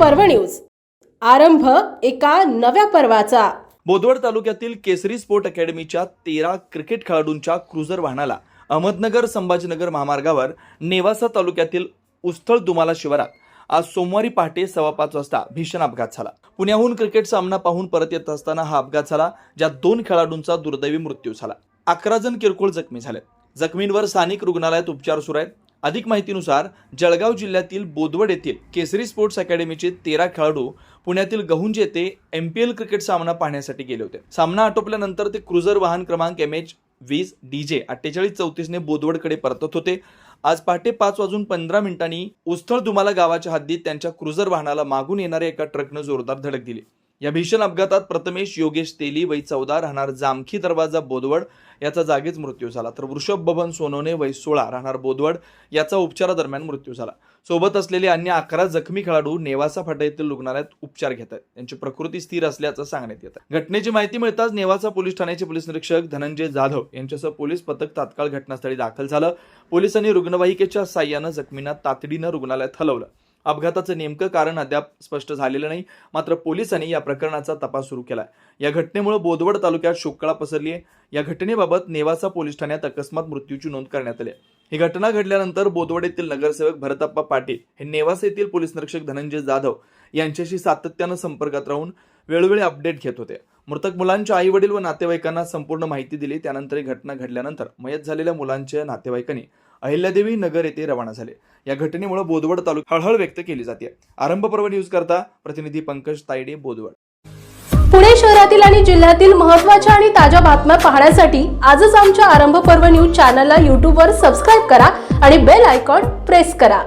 पर्व न्यूज. आरंभ एका नव्या पर्वाचा. बोदवड तालुक्यातील केसरी स्पोर्ट अकॅडमीच्या तेरा क्रिकेट खेळाडूंच्या क्रुझर वाहनाला अहमदनगर संभाजीनगर महामार्गावर नेवासा तालुक्यातील उस्थळ दुमाला शिवारात आज सोमवारी पहाटे सव्वा पाच वाजता भीषण अपघात झाला. पुण्याहून क्रिकेट सामना पाहून परत येत असताना हा अपघात झाला ज्यात दोन खेळाडूंचा दुर्दैवी मृत्यू झाला. अकरा जण किरकोळ जखमी झाले. जखमींवर स्थानिक रुग्णालयात उपचार सुरू आहेत. अधिक माहितीनुसार जळगाव जिल्ह्यातील बोदवड येथील केसरी स्पोर्ट्स अकॅडमीचे तेरा खेळाडू पुण्यातील गहुंज येथे एम पी एल क्रिकेट सामना पाहण्यासाठी गेले होते. सामना आटोपल्यानंतर ते क्रुझर वाहन क्रमांक एम एच वीस डीजे अठ्ठेचाळीस चौतीसने बोदवडकडे परतत होते. आज पहाटे पाच वाजून पंधरा मिनिटांनी उस्थळ दुमाला गावाच्या हद्दीत त्यांच्या क्रुझर वाहनाला मागून येणाऱ्या एका ट्रकनं जोरदार धडक दिली. या भीषण अपघातात प्रथमेश योगेश तेली वय चौदा राहणार जामखी दरवाजा बोदवड याचा जागीच मृत्यू झाला. तर वृषभ बबन सोनवणे वय सोळा राहणार बोदवड याचा उपचारादरम्यान मृत्यू झाला. सोबत असलेले अन्य अकरा जखमी खेळाडू नेवासा फाटा येथील रुग्णालयात उपचार घेत आहेत. त्यांची प्रकृती स्थिर असल्याचं सांगण्यात येत आहे. घटनेची माहिती मिळताच नेवासा पोलीस ठाण्याचे पोलीस निरीक्षक धनंजय जाधव यांच्यासह पोलीस पथक तात्काळ घटनास्थळी दाखल झालं. पोलिसांनी रुग्णवाहिकेच्या साह्यानं जखमींना तातडीनं रुग्णालयात हलवलं. अपघाताचं नेमकं कारण अद्याप स्पष्ट झालेलं नाही. मात्र पोलिसांनी या प्रकरणाचा तपास सुरू केला या घटनेमुळे बोदवड तालुक्यात शोककळा पसरली आहे. या घटनेबाबत नेवासा पोलीस ठाण्यात अकस्मात मृत्यूची नोंद करण्यात आली ही घटना घडल्यानंतर बोदवड येथील नगरसेवक भरतप्पा पाटील हे नेवासा येथील पोलीस निरीक्षक धनंजय जाधव यांच्याशी सातत्यानं संपर्कात राहून वेळोवेळी अपडेट घेत होते. मृतक मुलांच्या आई वडील व नातेवाईकांना संपूर्ण माहिती दिली. त्यानंतर ही घटना घडल्यानंतर मयत झालेल्या मुलांच्या नातेवाईकांनी अहिल्यादेवी नगर येथे रवाना झाले. या घटनेमुळे बोदवड तालुक्यात हळहळ व्यक्त केली जाते. आरंभ पर्व न्यूज करता प्रतिनिधी पंकज तायडे बोदवड पुणे शहरातील आणि जिल्ह्यातील महत्त्वाच्या आणि ताज्या बातम्या पाहण्यासाठी आजच आमच्या आरंभ पर्व न्यूज चॅनलला यूट्यूबवर सबस्क्राईब करा आणि बेल आयकॉन प्रेस करा.